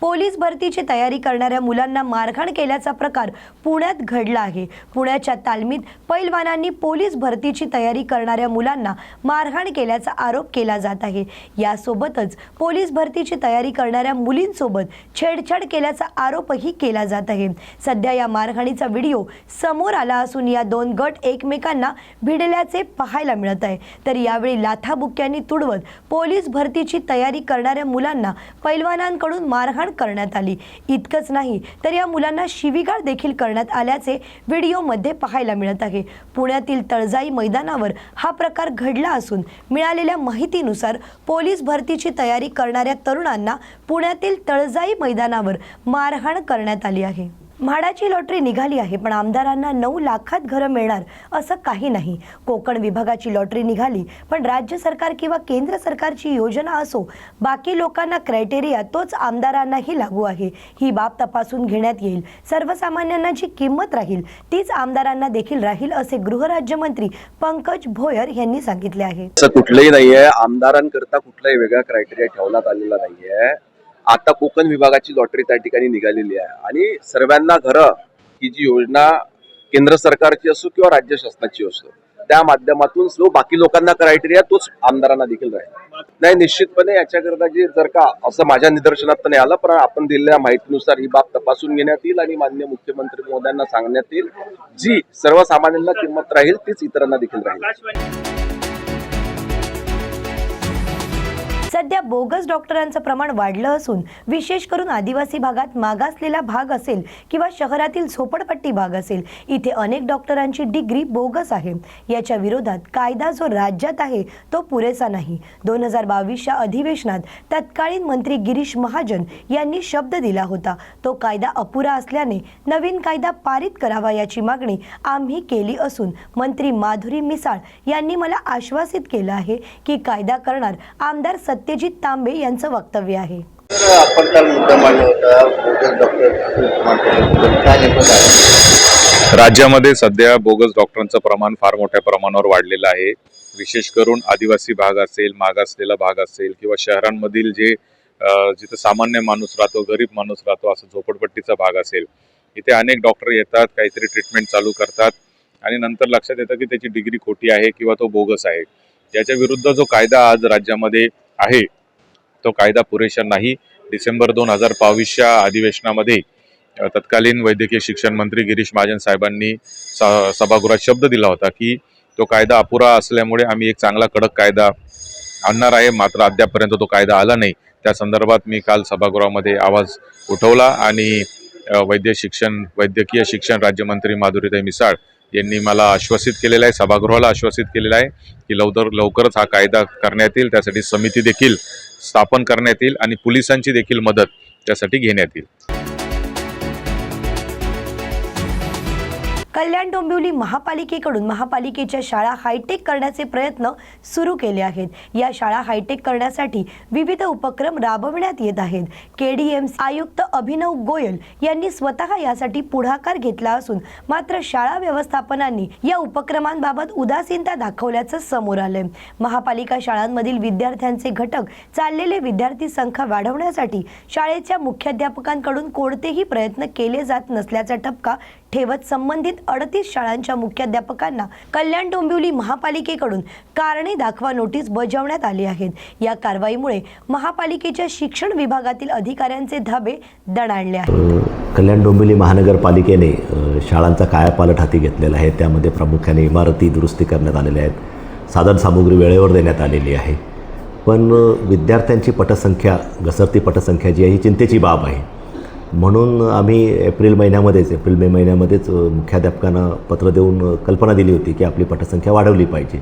Police भरतीची तयारी करणाऱ्या मुलांना मारहाण केल्याचा प्रकार पुण्यात घडला आहे. पुण्याच्या तालमीत पैलवानांनी पोलीस भरतीची तयारी करणाऱ्या मुलांना मारहाण केल्याचा आरोप केला जात आहे. यासोबतच पोलीस भरतीची तयारी करणाऱ्या मुलींसोबत छेडछाड केल्याचा आरोपही केला जात आहे. सध्या या मारहाणीचा व्हिडिओ समोर आला असून या दोन गट एकमेकांना भिडल्याचे पाहायला मिळत आहे. तर यावेळी लाथाबुक्क्यांनी तुडवत पोलीस भरतीची तयारी करणाऱ्या मुलांना पैलवानांकडून मारहाण करण्यात आली. इतकंच नाही तर या मुलांना शिवीगाळ देखील करण्यात आल्याचे व्हिडिओमध्ये पाहायला मिळत आहे. पुण्यातील तळजाई मैदानावर हा प्रकार घडला असून मिळालेल्या माहितीनुसार पोलीस भरतीची तयारी करणाऱ्या तरुणांना पुण्यातील तळजाई मैदानावर मारहाण करण्यात आली आहे. म्हाडाची लॉटरी निघाली आहे पण आमदारांना नऊ लाखात घरं मिळणार असं काही नाही. कोकण विभागाची लॉटरी निघाली पण राज्य सरकार किंवा केंद्र सरकारची योजना असो बाकी लोकांना क्रायटेरिया तोच आमदारांनाही लागू आहे. ही बाब तपासून घेण्यात येईल. सर्वसामान्यांना जी किंमत राहील तीच आमदारांना देखील राहील असे गृहराज्यमंत्री पंकज भोयर यांनी सांगितले आहे. असं कुठलंही नाहीये. आमदारांकरता कुठलाही वेगळा क्रायटेरिया ठेवण्यात आलेला नाहीये. आता कोकण विभागाची लॉटरी त्या ठिकाणी निघालेली आहे. आणि सर्वांना घरं ही जी योजना केंद्र सरकारची असो किंवा राज्य शासनाची असो त्या माध्यमातून जो बाकी लोकांना क्रायटेरिया तोच आमदारांना देखील राहील. नाही निश्चितपणे याच्याकरता जे जर का असं माझ्या निदर्शनात तर नाही आलं पण आपण दिलेल्या माहितीनुसार ही बाब तपासून घेण्यात येईल आणि मान्य मुख्यमंत्री महोदयांना सांगण्यात येईल जी सर्वसामान्यांना किंमत राहील तीच इतरांना देखील राहील. सध्या बोगस डॉक्टरांचं प्रमाण वाढलं असून विशेष करून आदिवासी भागात मागासलेला भाग असेल किंवा शहरातील झोपडपट्टी भाग असेल इथे अनेक डॉक्टरांची डिग्री बोगस आहे. याच्या विरोधात कायदा जो राज्यात आहे तो पुरेसा नाही. दोन हजार बावीसच्या अधिवेशनात तत्कालीन मंत्री गिरीश महाजन यांनी शब्द दिला होता. तो कायदा अपुरा असल्याने नवीन कायदा पारित करावा याची मागणी आम्ही केली असून मंत्री माधुरी मिसाळ यांनी मला आश्वासित केलं आहे की कायदा करणार आमदार सत सत्यजित तांबे यांचं वक्तव्य आहे. तर आपण काल मुद्दा मांडला होता डॉक्टर राज्यामध्ये सध्या बोगस डॉक्टरांचं प्रमाण फार मोठ्या प्रमाणावर वाढलेलं आहे. विशेष करून आदिवासी भाग असेल मागासलेला भाग असेल किंवा शहरांमधील जे जिथं सामान्य माणूस राहतो गरीब माणूस राहतो असं झोपडपट्टीचा भाग असेल इथे अनेक डॉक्टर येतात काहीतरी ट्रीटमेंट चालू करतात आणि नंतर लक्षात येतं की त्याची डिग्री खोटी आहे किंवा तो बोगस आहे. याच्या विरुद्ध जो कायदा आज राज्यामध्ये आहे. तो कायदा पुरेशा नाही. डिसेंबर दोन हजार बावीसच्या अधिवेशनामध्ये तत्कालीन वैद्यकीय शिक्षण मंत्री गिरीश महाजन साहेबांनी स- सभागृहात शब्द दिला होता की तो कायदा अपुरा असल्यामुळे आम्ही एक चांगला कडक कायदा आणणार आहे. मात्र अद्यापपर्यंत तो कायदा आला नाही. त्या संदर्भात मी काल सभागृहामध्ये आवाज उठवला आणि वैद्य शिक्षण वैद्यकीय शिक्षण राज्यमंत्री माधुरीताई मिसाळ यांनी मला आश्वासित केलेलं आहे सभागृहाला आश्वासित केलेलं आहे की लवकर लवकरच हा कायदा करण्यात येईल त्यासाठी समिती देखील स्थापन करण्यात येईल आणि पोलिसांची देखील मदत त्यासाठी घेण्यात येईल. कल्याण डोंबिवली महापालिकेकडून महापालिकेच्या शाळा हायटेक करण्याचे प्रयत्न सुरू केले आहेत. या शाळा हायटेक करण्यासाठी विविध उपक्रम राबविण्यात येत आहेत. के डी केडीएम आयुक्त अभिनव गोयल यांनी स्वतः यासाठी पुढाकार घेतला असून मात्र शाळा व्यवस्थापनांनी या उपक्रमांबाबत उदासीनता दाखवल्याचं समोर आलंय. महापालिका शाळांमधील विद्यार्थ्यांचे घटक चाललेले विद्यार्थी संख्या वाढवण्यासाठी शाळेच्या मुख्याध्यापकांकडून कोणतेही प्रयत्न केले जात नसल्याचा ठपका ठेवत संबंधित अडतीस शाळांच्या मुख्याध्यापकांना कल्याण डोंबिवली महापालिकेकडून कारणे दाखवा नोटीस बजावण्यात आली आहेत. या कारवाईमुळे महापालिकेच्या शिक्षण विभागातील अधिकाऱ्यांचे धाबे दणाणले आहेत. कल्याण डोंबिवली महानगरपालिकेने शाळांचा कायापालट हाती घेतलेला आहे. त्यामध्ये प्रामुख्याने इमारती दुरुस्ती करण्यात आलेल्या आहेत. साधनसामुग्री वेळेवर देण्यात आलेली आहे. पण विद्यार्थ्यांची पटसंख्या घसरती पटसंख्या जी आहे ही चिंतेची बाब आहे. म्हणून आम्ही एप्रिल महिन्यामध्येच एप्रिल मे महिन्यामध्येच मुख्याध्यापकांना पत्र देऊन कल्पना दिली होती की आपली पटसंख्या वाढवली पाहिजे.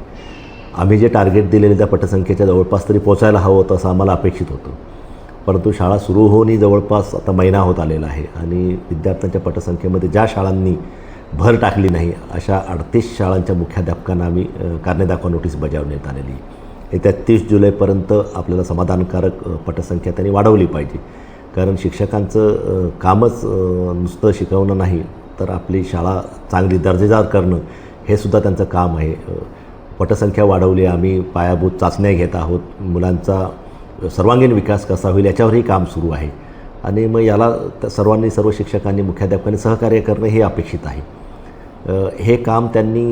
आम्ही जे टार्गेट दिलेले त्या पटसंख्येच्या जवळपास तरी पोचायला हवं होतं असं आम्हाला अपेक्षित होतं. परंतु शाळा सुरू होऊनही जवळपास आता महिना होत आलेला आहे आणि विद्यार्थ्यांच्या पटसंख्येमध्ये ज्या शाळांनी भर टाकली नाही अशा अडतीस शाळांच्या मुख्याध्यापकांना आम्ही कारणे दाखवा नोटीस बजावण्यात आलेली आहे. येत्या तीस जुलैपर्यंत आपल्याला समाधानकारक पटसंख्या त्यांनी वाढवली पाहिजे. कारण शिक्षकांचं कामच नुसतं शिकवणं नाही तर आपली शाळा चांगली दर्जेदार करणं हे सुद्धा त्यांचं काम आहे. पटसंख्या वाढवली आम्ही पायाभूत चाचण्या घेत आहोत मुलांचा सर्वांगीण विकास कसा होईल याच्यावरही काम सुरू आहे. आणि मग याला सर्वांनी सर्व शिक्षकांनी मुख्याध्यापकांनी सहकार्य करणं हे अपेक्षित आहे. हे काम त्यांनी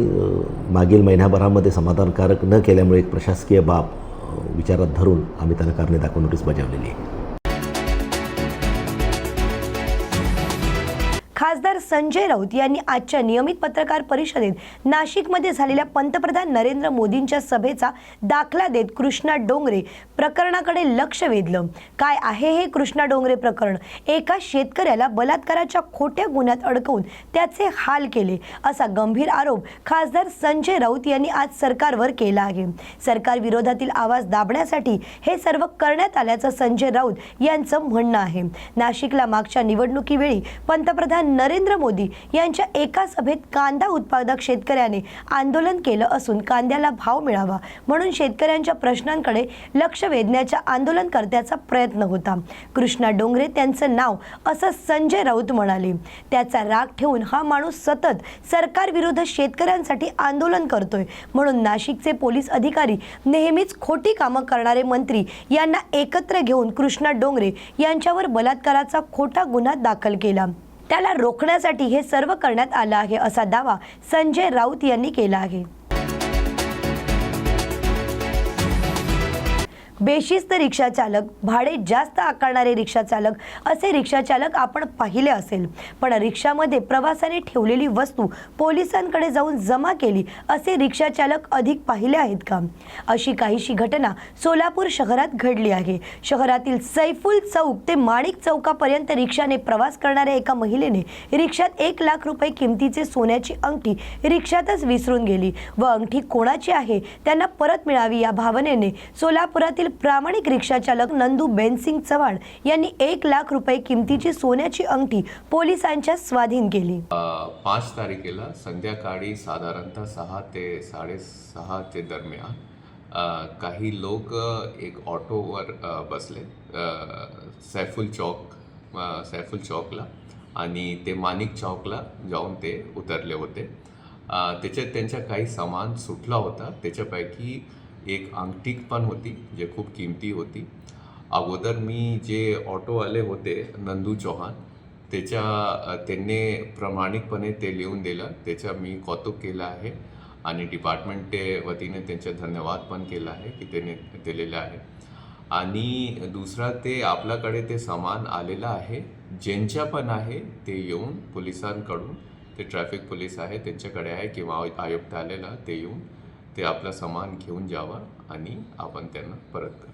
मागील महिन्याभरामध्ये समाधानकारक न केल्यामुळे एक प्रशासकीय बाब विचारात धरून आम्ही त्यांना कारणे दाखवून नोटीस बजावलेली आहे. संजय राऊत यांनी आजच्या नियमित पत्रकार परिषदेत नाशिकमध्ये झालेल्या पंतप्रधान नरेंद्र मोदींच्या सभेचा दाखला देत कृष्णा डोंगरे प्रकरणाकडे लक्ष वेधलं. काय आहे हे कृष्णा डोंगरे प्रकरण? एका शेतकऱ्याला बलात्काराच्या खोट्या गुन्ह्यात अडकवून त्याचे हाल केले असा गंभीर आरोप खासदार संजय राऊत यांनी आज सरकारवर केला आहे. सरकार विरोधातील आवाज दाबण्यासाठी हे सर्व करण्यात आल्याचं संजय राऊत यांचं म्हणणं आहे. नाशिकला मागच्या निवडणुकीवेळी पंतप्रधान नरेंद्र मोदी यांच्या एका सभेत कांदा उत्पादक शेतकऱ्याने आंदोलन केलं असून कांद्याला भाव मिळावा म्हणून शेतकऱ्यांच्या प्रश्नांकडे लक्ष वेधण्याच्या आंदोलनकर्त्याचा प्रयत्न होता. कृष्णा डोंगरे त्यांचं नाव असं संजय राऊत म्हणाले. त्याचा राग ठेवून हा माणूस सतत सरकारविरुद्ध शेतकऱ्यांसाठी आंदोलन करतोय म्हणून नाशिकचे पोलीस अधिकारी नेहमीच खोटी कामं करणारे मंत्री यांना एकत्र घेऊन कृष्णा डोंगरे यांच्यावर बलात्काराचा खोटा गुन्हा दाखल केला. त्याला रोखण्यासाठी हे सर्व करण्यात आलं आहे असा दावा संजय राऊत यांनी केला आहे. बेशिस्त रिक्षा चालक भाडे जास्त आकारणारे रिक्षा चालक असे रिक्षा चालक आपण पाहिले असेल. पण रिक्षामध्ये प्रवासाने ठेवलेली वस्तू पोलिसांकडे जाऊन जमा केली असे रिक्षा चालक अधिक पाहिले आहेत का? अशी काहीशी घटना सोलापूर शहरात घडली आहे. शहरातील सैफुल चौक ते माणिक चौकापर्यंत रिक्षाने प्रवास करणाऱ्या एका महिलेने रिक्षात एक लाख रुपये किमतीचे सोन्याची अंगठी रिक्षातच विसरून गेली व अंगठी कोणाची आहे त्यांना परत मिळावी या भावनेने सोलापुरातील प्रामाणिक रिक्षाचालक नंदू बेनसिंग चव्हाण यांनी एक लाख रुपये किमतीची सोन्याची अंगठी पोलिसांच्या स्वाधीन केली. पाच तारखेला संध्याकाळी साधारणतः सहा ते साडेसहा ते दरम्यान काही लोक एक ऑटोवर बसले सैफुल चौक सैफुल चौकला आणि ते माणिक चौकला जाऊन ते उतरले होते. त्याच्यात त्यांचा काही सामान सुटला होता. त्याच्यापैकी एक अंगठीक पण होती जे खूप किमती होती. अगोदर मी जे ऑटोवाले होते नंदू चौहान त्याच्या त्यांनी प्रामाणिकपणे ते लिहून दिलं. त्याचा मी कौतुक केलं आहे आणि डिपार्टमेंट वतीने त्यांचा धन्यवाद पण केला आहे की त्याने दिलेलं आहे. आणि दुसरा ते आपल्याकडे ते सामान आलेलं आहे. ज्यांच्या पण आहे ते येऊन पोलिसांकडून ते ट्रॅफिक पोलीस आहे त्यांच्याकडे आहे किंवा आयुक्त आलेला ते येऊन ते आपलं सामान घेऊन जावं आणि आपण त्यांना परत करा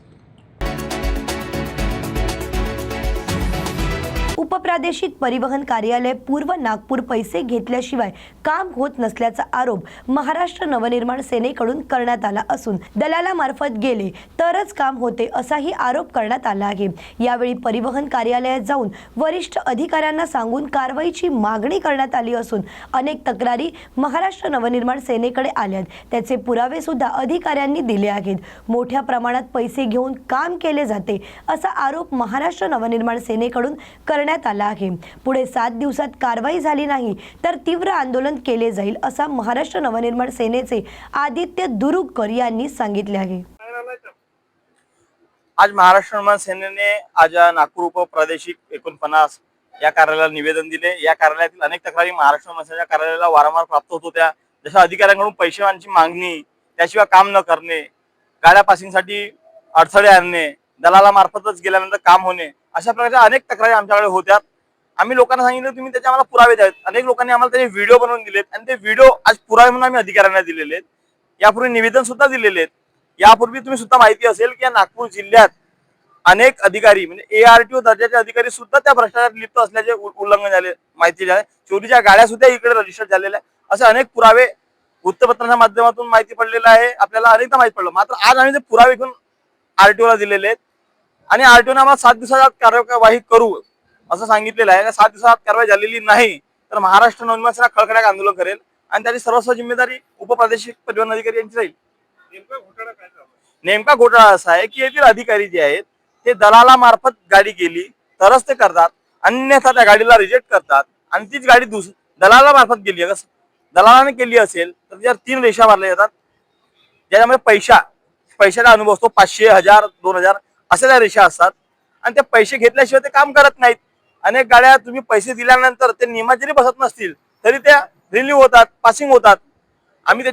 उपप्रादेशिक परिवहन कार्यालय पूर्व नागपूर पैसे घेतल्याशिवाय काम होत नसल्याचा आरोप महाराष्ट्र नवनिर्माण सेनेकडून करण्यात आला असून दलालामार्फत गेले तरच काम होते असाही आरोप करण्यात आला आहे. यावेळी परिवहन कार्यालयात जाऊन वरिष्ठ अधिकाऱ्यांना सांगून कारवाईची मागणी करण्यात आली असून अनेक तक्रारी महाराष्ट्र नवनिर्माण सेनेकडे आल्यात. त्याचे पुरावे सुद्धा अधिकाऱ्यांनी दिले आहेत. मोठ्या प्रमाणात पैसे घेऊन काम केले जाते असा आरोप महाराष्ट्र नवनिर्माण सेनेकडून करण्यात आला आहे. पुढे सात दिवसात कारवाई झाली नाही तर तीव्र आंदोलन केले जाईल असा महाराष्ट्र नवनिर्माण सेनेचे आदित्य दुरुकर यांनी सांगितले आहे. आज महाराष्ट्र निर्माण सेनेने आज नागपूर उपप्रादेशिक एकोणपन्नास या कार्यालयाला निवेदन दिले. या कार्यालयातील अनेक तक्रारी महाराष्ट्र निर्माण कार्यालयाला वारंवार प्राप्त होत होत्या. जशा अधिकाऱ्यांकडून पैशांची मागणी त्याशिवाय काम न करणे गाड्या पासिंगसाठी अडथळे आणणे दलालामार्फतच गेल्यानंतर काम होणे अशा प्रकारच्या अनेक तक्रारी आमच्याकडे होत्या. आम्ही लोकांना सांगितलं तुम्ही त्याचे आम्हाला पुरावे द्यावेत. अनेक लोकांनी आम्हाला त्याचे व्हिडिओ बनवून दिलेत आणि ते व्हिडिओ आज पुरावे म्हणून आम्ही अधिकाऱ्यांना दिलेले आहेत. यापूर्वी निवेदन सुद्धा दिलेले आहेत. यापूर्वी तुम्ही सुद्धा माहिती असेल की या नागपूर जिल्ह्यात अनेक अधिकारी म्हणजे ए आरटीओ दर्जाचे अधिकारी सुद्धा त्या भ्रष्टाचारात लिप्त असल्याचे उल्लंघन झाले माहिती झाले. चोरीच्या गाड्या सुद्धा इकडे रजिस्टर झालेल्या आहेत. असे अनेक पुरावे वृत्तपत्रांच्या माध्यमातून माहिती पडलेलं आहे. आपल्याला अनेकदा माहिती पडलं. मात्र आज आम्ही ते पुरावे घेऊन आरटीओला दिलेले आहेत. आणि आरटीओने आम्हाला सात दिवसात कार्यवाही करू असं सांगितलेलं आहे. सात दिवसात कारवाई झालेली नाही तर महाराष्ट्र नवनिर्माण सेना खळखळ्याक आंदोलन करेल आणि त्याची सर्वस्व जिम्मेदारी उपप्रादेशिक परिवहन अधिकारी यांची राहील. नेमका घोटाळा असा आहे की येथील अधिकारी जे आहेत ते दलालामार्फत गाडी गेली तरच ते करतात अन्यथा त्या गाडीला रिजेक्ट करतात आणि तीच गाडी दुस दलालामार्फत गेली. आहे. दलालाने केली असेल तर त्याच्यावर तीन रेषा मारल्या जातात. ज्याच्यामध्ये पैसा पैशाचा अनुभव असतो पाचशे हजार दोन हजार अशा त्या रेषा असतात. आणि ते पैसे घेतल्याशिवाय ते काम करत नाहीत. अनेक गाड्या तुम्ही पैसे दिल्यानंतर ते नियमात जरी बसत नसतील. तरी त्या रिन्यू होतात पासिंग होतात. आम्ही ते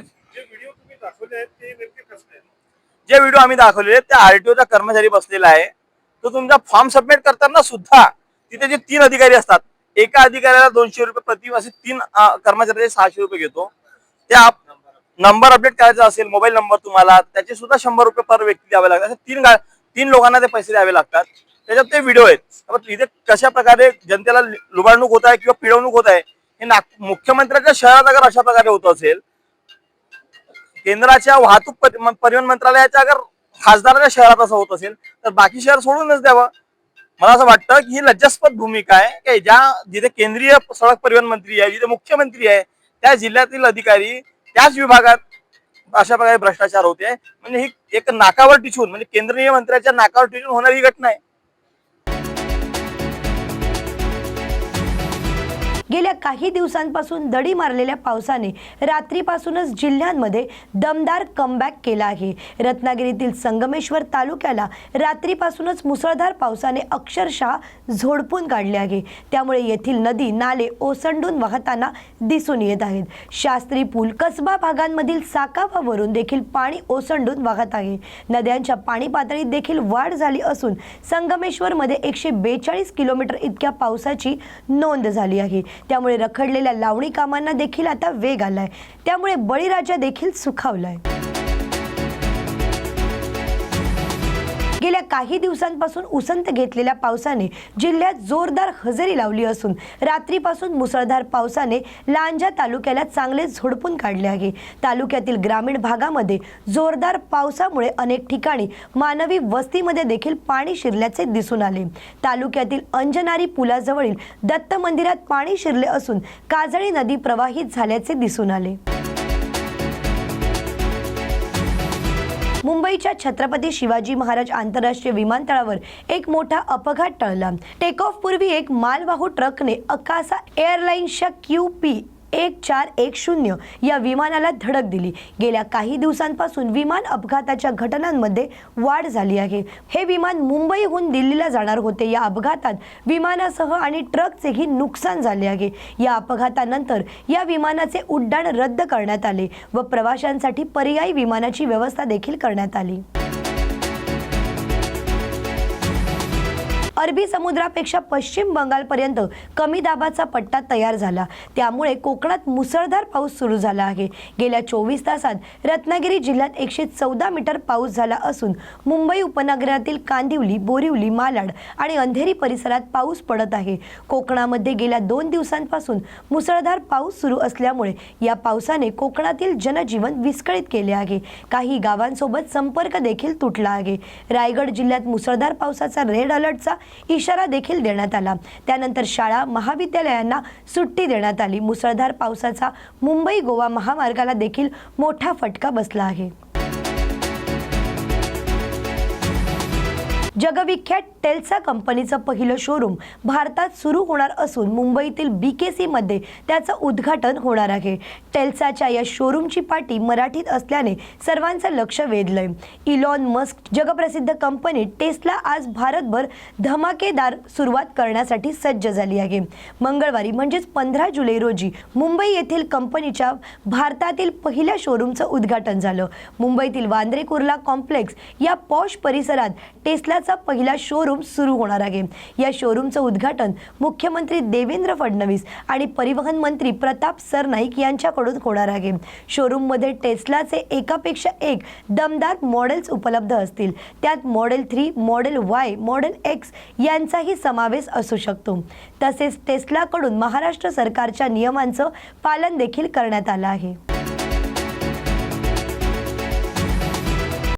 जे व्हिडिओ आम्ही दाखवलेले आहेत, त्या आरटीओचा कर्मचारी बसलेला आहे. तो तुमचा फॉर्म सबमिट करताना सुद्धा तिथे जे तीन अधिकारी असतात एका अधिकाऱ्याला दोनशे रुपये प्रति असे तीन कर्मचाऱ्याचे सहाशे रुपये घेतो. त्या नंबर अपडेट करायचा असेल मोबाईल नंबर तुम्हाला त्याचे सुद्धा शंभर रुपये पर व्यक्ती द्यावे लागतात. असे तीन तीन लोकांना ते पैसे द्यावे लागतात. त्याच्यात ते व्हिडिओ आहेत. इथे कशा प्रकारे जनतेला लुबाडणूक होत आहे किंवा पिळवणूक होत आहे हे नाग मुख्यमंत्र्यांच्या शहरात अगर अशा प्रकारे होत असेल केंद्राच्या वाहतूक परिवहन मंत्रालयाच्या अगर खासदाराच्या शहरात असं होत असेल तर बाकी शहर सोडूनच द्यावं. मला असं वाटतं की ही लज्जास्पद भूमिका आहे. की ज्या जिथे केंद्रीय सडक परिवहन मंत्री आहे जिथे मुख्यमंत्री आहे त्या जिल्ह्यातील अधिकारी त्याच विभागात अशा प्रकारे भ्रष्टाचार होते म्हणजे ही एक नाकावर टिचून म्हणजे केंद्रीय मंत्र्याच्या नाकावर टिचून होणारी घटना आहे. गेल्या काही दिवसांपासून दडी मारलेल्या पावसाने रात्रीपासूनच जिल्ह्यांमध्ये दमदार कमबॅक केला आहे. रत्नागिरीतील संगमेश्वर तालुक्याला रात्रीपासूनच मुसळधार पावसाने अक्षरशः झोडपून काढले आहे. त्यामुळे येथील नदी नाले ओसंडून वाहताना दिसून येत आहेत. शास्त्री पूल कसबा भागांमधील साकावावरून देखील पाणी ओसंडून वाहत आहे. नद्यांच्या पाणी पातळीत देखील वाढ झाली असून संगमेश्वरमध्ये एकशे बेचाळीस किलोमीटर इतक्या पावसाची नोंद झाली आहे. त्यामुळे रखडलेल्या लावणी कामांना देखील आता वेग आलाय. त्यामुळे बळीराजा देखील सुखावलाय. गेल्या काही दिवसांपासून उसंत घेतलेल्या पावसाने जिल्ह्यात जोरदार हजेरी लावली असून रात्रीपासून मुसळधार पावसाने लांजा तालुक्याला चांगले झोडपून काढले आहे. तालुक्यातील ग्रामीण भागामध्ये जोरदार पावसामुळे अनेक ठिकाणी मानवी वस्तीमध्ये देखील पाणी शिरल्याचे दिसून आले. तालुक्यातील अंजनारी पुलाजवळील दत्त मंदिरात पाणी शिरले असून काजळी नदी प्रवाहित झाल्याचे दिसून आले. मुंबईच्या छत्रपती शिवाजी महाराज आंतरराष्ट्रीय विमानतळावर एक मोठा अपघात टळला. टेक ऑफ पूर्वी एक मालवाहू ट्रकने अकासा एअरलाइन्सच्या क्यू पी एक चार एक शून्य या विमानाला धडक दिली. गेल्या काही दिवसांपासून विमान अपघाताच्या घटनांमध्ये वाढ झाली आहे. हे विमान मुंबईहून दिल्लीला जाणार होते. या अपघातात विमानासह आणि ट्रकचेही नुकसान झाले आहे. या अपघातानंतर या विमानाचे उड्डाण रद्द करण्यात आले व प्रवाशांसाठी पर्यायी विमानाची व्यवस्था देखील करण्यात आली. अरबी समुद्रापेक्षा पश्चिम बंगालपर्यंत कमी दाबाचा पट्टा तयार झाला. त्यामुळे कोकणात मुसळधार पाऊस सुरू झाला आहे. गेल्या चोवीस तासात रत्नागिरी जिल्ह्यात एकशे चौदा मीटर पाऊस झाला असून मुंबई उपनगरातील कांदिवली बोरिवली मालाड आणि अंधेरी परिसरात पाऊस पडत आहे. कोकणामध्ये गेल्या दोन दिवसांपासून मुसळधार पाऊस सुरू असल्यामुळे या पावसाने कोकणातील जनजीवन विस्कळीत केले आहे. काही गावांसोबत संपर्क देखील तुटला आहे. रायगड जिल्ह्यात मुसळधार पावसाचा रेड अलर्टचा इशारा देखील देण्यात आला. त्यानंतर शाळा महाविद्यालयांना सुट्टी देण्यात आली. मुसळधार पावसाचा मुंबई गोवा महामार्गाला देखील मोठा फटका बसला आहे. जगविख्यात टेल्सा कंपनीचं पहिलं शोरूम भारतात सुरू होणार असून मुंबईतील बी के सीमध्ये त्याचं उद्घाटन होणार आहे. टेल्साच्या या शोरूमची पाटी मराठीत असल्याने सर्वांचं लक्ष वेधलंय. इलॉन मस्क जगप्रसिद्ध कंपनी टेस्ला आज भारतभर धमाकेदार सुरुवात करण्यासाठी सज्ज झाली आहे. मंगळवारी म्हणजेच पंधरा जुलै रोजी मुंबई येथील कंपनीच्या भारतातील पहिल्या शोरूमचं उद्घाटन झालं. मुंबईतील वांद्रे कुर्ला कॉम्प्लेक्स या पॉश परिसरात टेस्लाच पहिला शोरूम सुरू होणार आहे. या शोरूमचं उद्घाटन मुख्यमंत्री देवेंद्र फडणवीस आणि परिवहन मंत्री प्रताप सरनाईक यांच्याकडून होणार आहे. शोरूममध्ये टेस्लाचे एकापेक्षा एक दमदार मॉडेल्स उपलब्ध असतील. त्यात model three model Y model X यांचाही समावेश असू शकतो. तसेच टेस्लाकडून महाराष्ट्र सरकारच्या नियमांचं पालन देखील करण्यात आलं आहे.